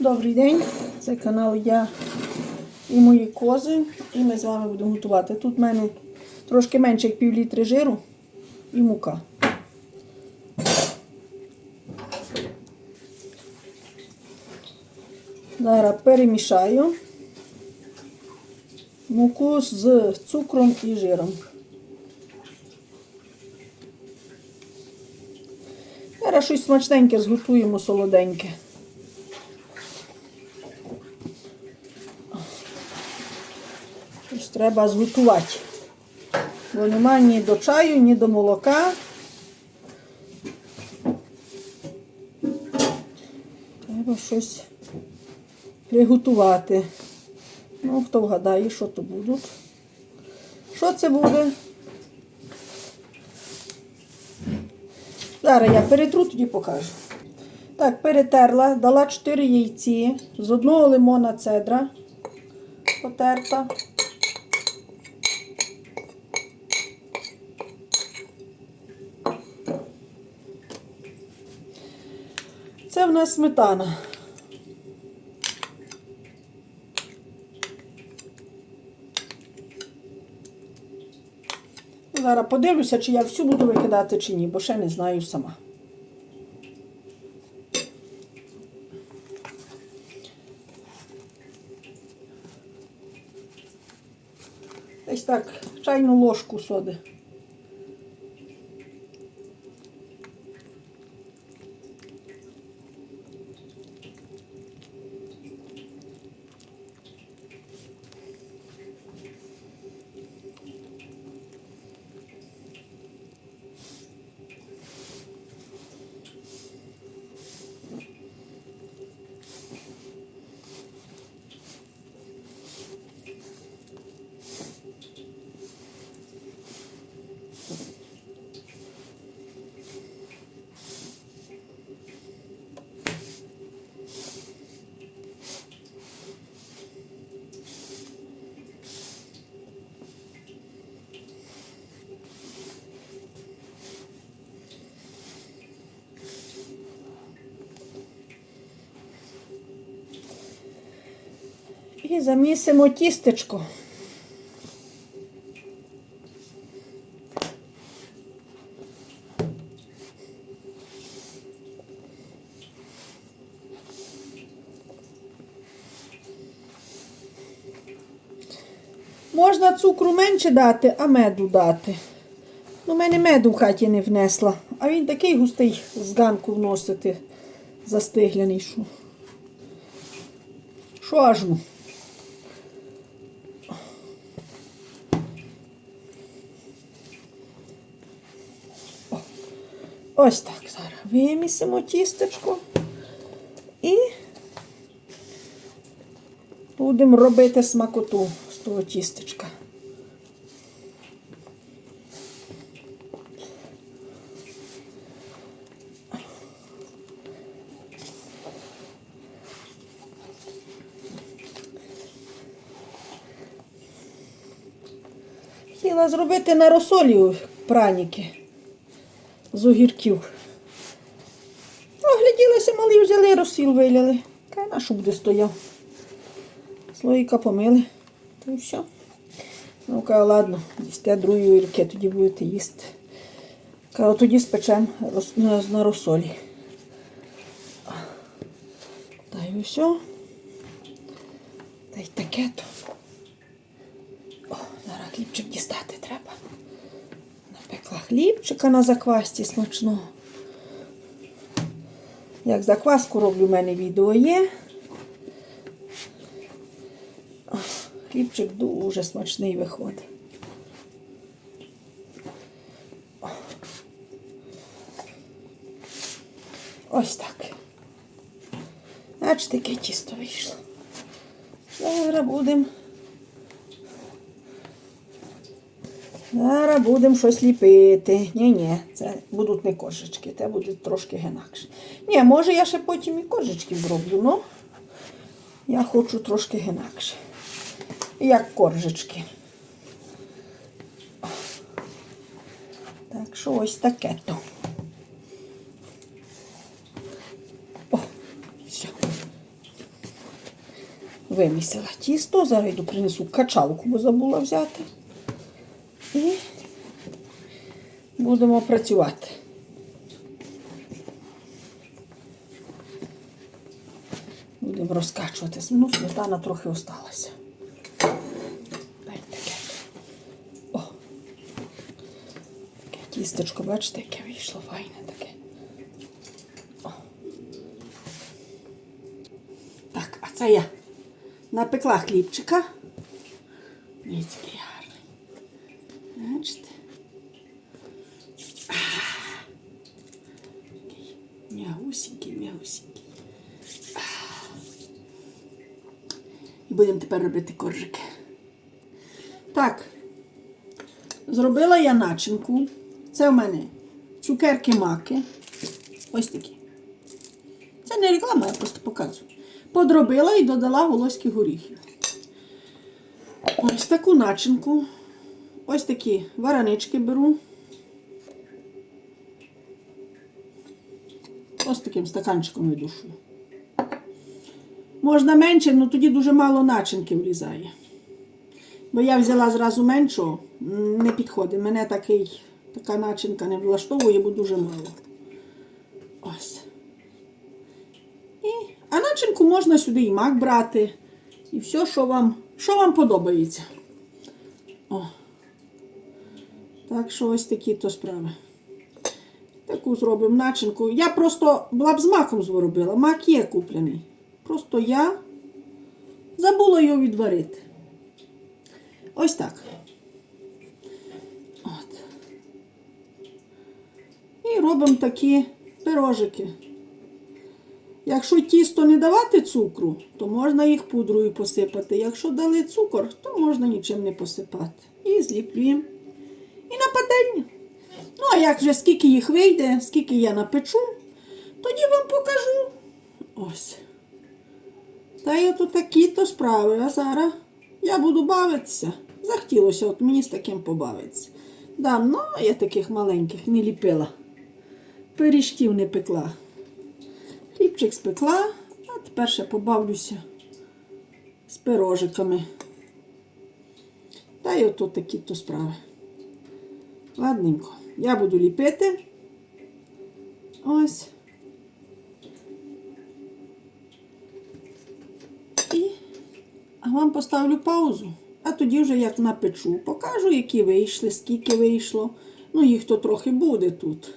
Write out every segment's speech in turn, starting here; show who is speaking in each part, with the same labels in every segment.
Speaker 1: Добрий день, це канал Я і мої кози. І ми з вами будемо готувати. Тут в мене трошки менше як пів літри жиру і мука. Зараз перемішаю муку з цукром і жиром. Зараз щось смачненьке зготуємо солоденьке. Треба зготувати. Бо немає ні до чаю, ні до молока. Треба щось приготувати. Ну, хто вгадає, що то будуть. Що це буде? Зараз я перетру, тоді покажу. Так, перетерла, дала 4 яйці, з одного лимона цедра потерта. Це в нас сметана. Зараз подивлюся, чи я всю буду викидати, чи ні, бо ще не знаю сама. Десь так, чайну ложку соди. І замісимо тістечко. Можна цукру менше дати, а меду дати. Ну, мене меду в хаті не внесла, а він такий густий з ганку вносити застигляний. Що, аж ну. Ось так зараз. Вимісимо тістечко і будемо робити смакоту з того тістечка. Хотіла зробити на розсолі праніки з огірків. Огляділися, малі взяли, розсіл виляли. Кай на що буде стояв. Слоїка помили. То і все. Ну, каже, ладно, їсте другі огірки, тоді будете їсти. Каже, тоді спечемо на, розсолі. Та й все. Та й таке то. О, зараз хлібчик хлібчика на заквасті смачного. Як закваску роблю, в мене відео є. Хлібчик дуже смачний виходить. Ось так. Бачите, яке тісто вийшло. Зараз будемо. Зараз будемо щось ліпити. Ні-ні, це будуть не кошечки, це буде трошки інакше. Ні, може я ще потім і кошечки зроблю, ну я хочу трошки інакше. Як коржечки. Так що ось таке то. О, все. вимісила тісто. Зараз йду принесу качалку, бо забула взяти. І будемо працювати. Будемо розкачувати. Ну, сметана трохи осталася. О! Таке тістечко, бачите, яке вийшло файне таке. О. Так, а це я напекла хлібчика. Дивіться, який гарний. Бачите? А. Такий М'ягусінький, м'ягусінький. І будемо тепер робити коржики. Так, зробила я начинку. Це в мене цукерки маки. Ось такі. Це не реклама, я просто показую. Подробила і додала волоські горіхи. Ось таку начинку. Ось такі варанички беру. Ось таким стаканчиком видушую. Можна менше, але тоді дуже мало начинки влізає. Бо я взяла зразу меншого, не підходить. Мене такий, така начинка не влаштовує, бо дуже мало. Ось. І, а начинку можна сюди і мак брати. І все, що вам, що вам подобається. О. Так що ось такі то справи. Таку зробимо начинку. Я просто була б з маком зробила. Мак є куплений. Просто я забула його відварити. Ось так. От. І робимо такі пирожики. Якщо тісто не давати цукру, то можна їх пудрою посипати. Якщо дали цукор, то можна нічим не посипати. І зліплюємо. І на пательню. Ну, а як вже скільки їх вийде, скільки я напечу, тоді вам покажу. Ось. Та й от такі то справи. А зараз я буду бавитися. Захотілося от мені з таким побавитися. Давно я таких маленьких не ліпила. Пиріжків не пекла. Хлібчик спекла, а тепер ще побавлюся з пирожиками. Та й от такі то справи. Ладненько. Я буду ліпити. Ось. І вам поставлю паузу. А тоді вже як напечу, покажу, які вийшли, скільки вийшло. Ну, їх то трохи буде тут.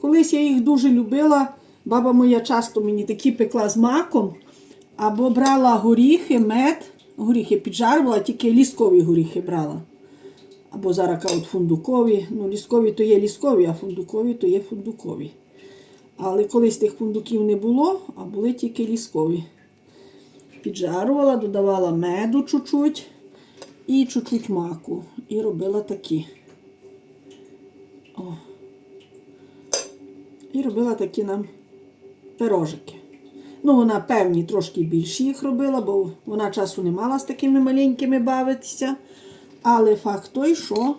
Speaker 1: Колись я їх дуже любила. Баба моя часто мені такі пекла з маком, або брала горіхи, мед, горіхи піджарювала, тільки ліскові горіхи брала. Або зараз кажуть фундукові. Ну, ліскові то є ліскові, а фундукові то є фундукові. Але колись тих фундуків не було, а були тільки ліскові. Піджарувала, додавала меду чуть-чуть і чуть-чуть маку. І робила такі. О. І робила такі нам пирожики. Ну, вона певні трошки більші їх робила, бо вона часу не мала з такими маленькими бавитися. Але факт той, що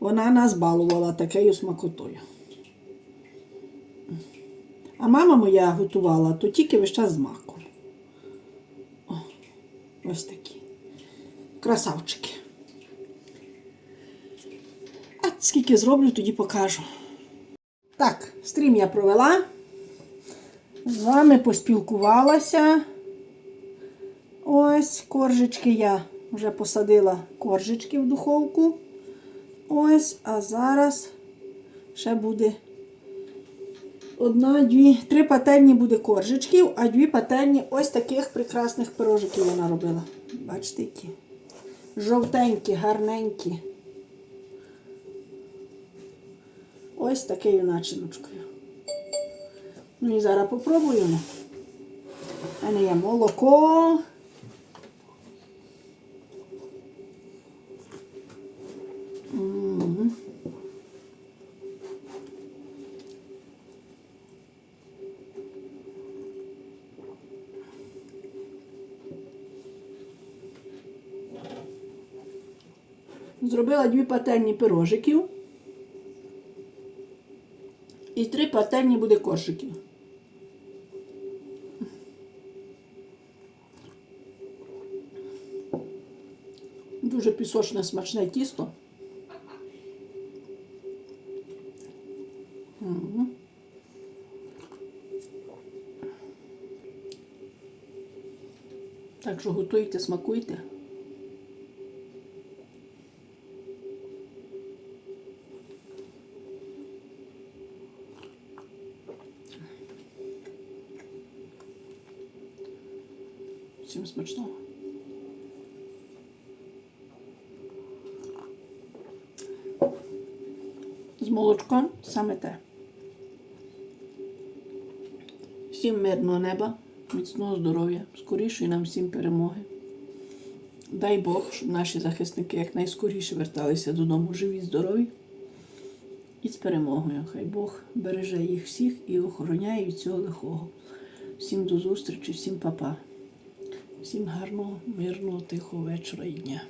Speaker 1: вона нас балувала такою смакотою. А мама моя готувала то тільки весь час з маком. О, ось такі. Красавчики. А скільки зроблю, тоді покажу. Так, стрім я провела. З вами поспілкувалася. Ось коржички я вже посадила коржички в духовку. Ось, а зараз ще буде одна, дві, три пательні буде коржичків, а дві пательні ось таких прекрасних пирожиків вона робила. Бачите, які? Жовтенькі, гарненькі. Ось такою начиночкою. Ну і зараз попробуємо. У мене є молоко. зробила дві пательні пирожиків і три пательні буде коржиків. Дуже пісочне смачне тісто. Так що готуйте, смакуйте. Всім смачного. З молочком саме те. Всім мирного неба, міцного здоров'я, скорішої нам всім перемоги. Дай Бог, щоб наші захисники якнайскоріше верталися додому живі, здорові і з перемогою. Хай Бог береже їх всіх і охороняє від цього лихого. Всім до зустрічі, всім па-па. Всім гарного, мирного, тихого вечора і дня.